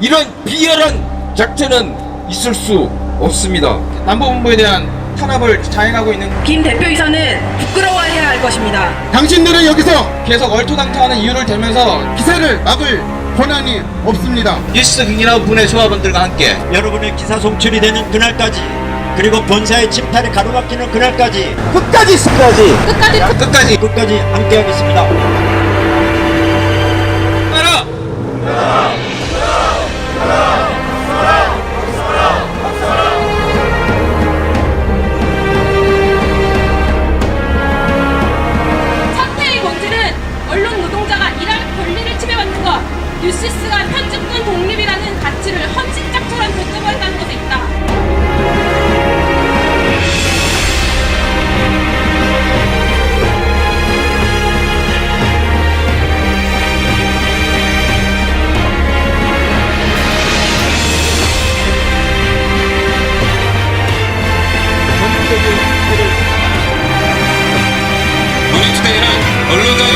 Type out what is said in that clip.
이런 비열한 작전은 있을 수 없습니다. 남부본부에 대한 탄압을 자행하고 있는 김 대표이사는 부끄러워해야 할 것입니다. 당신들은 여기서 계속 얼토당토하는 이유를 대면서 기사를 막을 권한이 없습니다. 뉴스 김기나 분의 조합원들과 함께 여러분의 기사 송출이 되는 그날까지 그리고 본사의 침탈이 가로막히는 그날까지 끝까지 끝까지 끝까지 끝까지 함께하겠습니다. 언론 노동자가 일할 권리를 침해받는 것, 뉴시스가 편집권 독립이라는 가치를 헌신작처럼 던져버린다는 것에 있다. 모닝투데이는 언론자유